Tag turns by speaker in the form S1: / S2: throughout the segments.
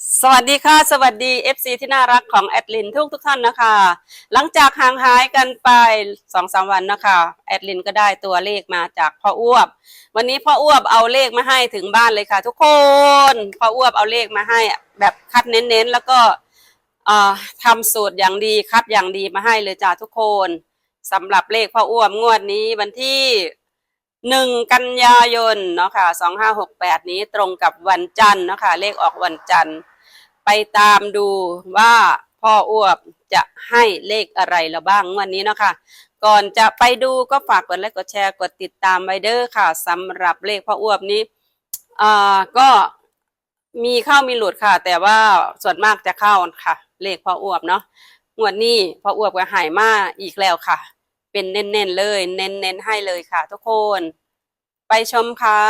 S1: สวัสดีค่ะ สวัสดี FC ที่น่ารักของแอดลินทุกทุกท่านนะคะ หลังจากห่างหายกันไปสองสามวันนะคะแอดลินก็ได้ตัวเลขมาจากพ่ออ้วบ วันนี้พ่ออ้วบเอาเลขมาให้ถึงบ้านเลยค่ะ ทุกคนพ่ออ้วบเอาเลขมาให้แบบคัดเน้นๆ แล้วก็ทำสูตรอย่างดีคัดอย่างดีมาให้เลยจ้าทุกคนสำหรับเลขพ่ออ้วบงวดนี้วันที่ หนึ่งกันยายนเนาะค่ะสองห้าหกแปดนี้ตรงกับวันจันทร์เนาะค่ะเลขออกวันจันทร์ ไปตามดูว่าพ่ออ้วบจะให้เลขอะไรเราบ้างวันนี้เนาะค่ะก่อนจะไปดูก็ฝากกดไลค์กดแชร์กดติดตามไว้เด้อค่ะสำหรับเลขพ่ออ้วบนี้อ่าก็มีเข้ามีหลุดค่ะ แต่ว่าส่วนมากจะเข้าค่ะ เลขพ่ออ้วบเนาะงวดนี้พ่ออ้วบก็หายมาอีกแล้วค่ะ เป็นเน้นๆเลย เน้นๆให้เลยค่ะ ทุกคน ไปชมค่ะ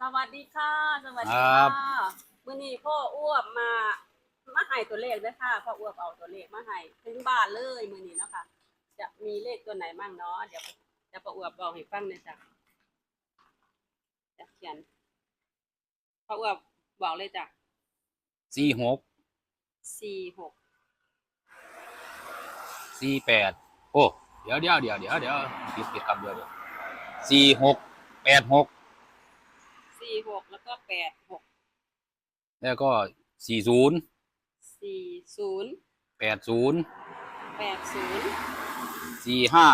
S1: สวัสดีค่ะ สวัสดี
S2: ครั
S1: ค่ะ
S2: บ
S1: มื่อนี้พ่ออ้วบมามาให้ตัวเลขด้วยค่ะพ่ออ้วบเอาตัวเลขมาให้ถึงบ้านเลยมื่อนี้เนาะค่ะ จะมีเลขตัวไหนบ้างเนาะเดี๋ยวเดี๋ยวพ่ออ้วบบอกให้ฟังเลยจ้ะจะเขียนพ่ออ้วบบอกเลยจ้ะ
S2: สี่หก
S1: สี่หก
S2: สี่แปดโอ้ เดี๋ยวเดี๋ยวเดี๋ยวเดี๋ยวเดี๋ยวปิดปิดคำเดียวเดี๋ยวสี่หกแปดหก
S1: สี่หกแล้วก็แปดหก
S2: แล้วก็สี่ศูนย์
S1: สี่ศูนย์
S2: แปดศูนย์
S1: แปดศูนย์
S2: สี่ห้า